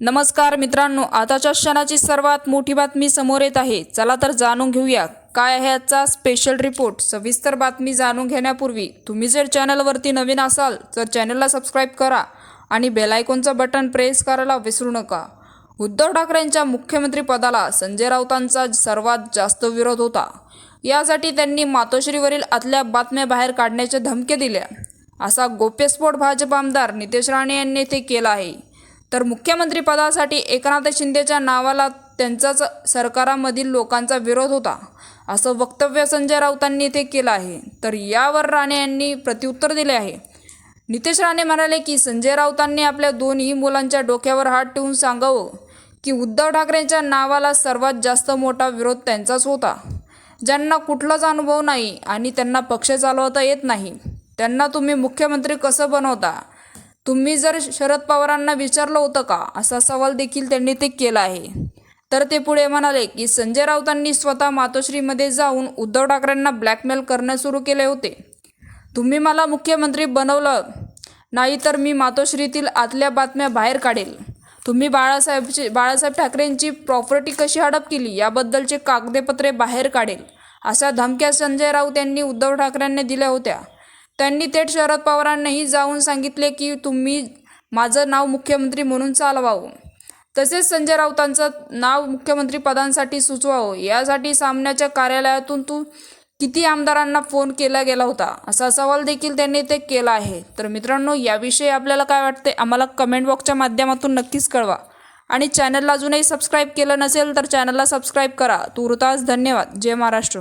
नमस्कार मित्रांनो आताच्या क्षणाची सर्वात मोठी बातमी समोर येत आहे. चला तर जाणून घेऊया. काय आहे आजचा स्पेशल रिपोर्ट सविस्तर बातमी जाणून घेण्यापूर्वी तुम्ही जर चॅनलवरती नवीन असाल तर चॅनलला सबस्क्राईब करा आणि बेलायकॉनचं बटन प्रेस करायला विसरू नका. उद्धव ठाकरेंच्या मुख्यमंत्री पदाला संजय राऊतांचा सर्वात जास्त विरोध होता. यासाठी त्यांनी मातोश्रीवरील आतल्या बातम्या बाहेर काढण्याच्या धमक्या दिल्या असा गोप्यस्फोट भाजप आमदार नितेश राणे यांनी ते केला आहे. तर मुख्यमंत्रीपदासाठी एकनाथ शिंदेच्या नावाला त्यांचाच सरकारामधील लोकांचा विरोध होता असं वक्तव्य संजय राऊतांनी इथे केलं आहे. तर यावर राणे यांनी प्रत्युत्तर दिले आहे. नितेश राणे म्हणाले की संजय राऊतांनी आपल्या दोन्ही मुलांच्या डोक्यावर हात ठेवून सांगावं की उद्धव ठाकरेंच्या नावाला सर्वात जास्त मोठा विरोध त्यांचाच होता. ज्यांना कुठलाच अनुभव नाही आणि त्यांना पक्ष चालवता येत नाही त्यांना तुम्ही मुख्यमंत्री कसं बनवता? तुम्ही जर शरद पवारांना विचारलं होतं का? असा सवाल देखील त्यांनी ते केला आहे. तर ते पुढे म्हणाले की संजय राऊतांनी स्वतः मातोश्रीमध्ये जाऊन उद्धव ठाकरेंना ब्लॅकमेल करणं सुरू केले होते. तुम्ही मला मुख्यमंत्री बनवलं नाही तर मी मातोश्रीतील आतल्या बातम्या बाहेर काढेल. तुम्ही बाळासाहेबची बाळासाहेब ठाकरेंची प्रॉपर्टी कशी हडप केली याबद्दलचे कागदपत्रे बाहेर काढेल अशा धमक्या संजय राऊत यांनी उद्धव ठाकरेंनी दिल्या होत्या. त्यांनी थेट शरद पवारांनाही जाऊन सांगितले की तुम्ही माझं नाव मुख्यमंत्री म्हणून चालवावं. तसेच संजय राऊतांचं नाव मुख्यमंत्री पदांसाठी सुचवावं. यासाठी सामन्याच्या कार्यालयातून तू किती आमदारांना फोन केला गेला होता? असा सवाल देखील त्यांनी ते केला आहे. तर मित्रांनो याविषयी आपल्याला काय वाटते? आम्हाला कमेंट बॉक्सच्या माध्यमातून नक्कीच कळवा. आणि चॅनलला अजूनही सबस्क्राईब केलं नसेल तर चॅनलला सबस्क्राईब करा. तुर्तास धन्यवाद. जय महाराष्ट्र.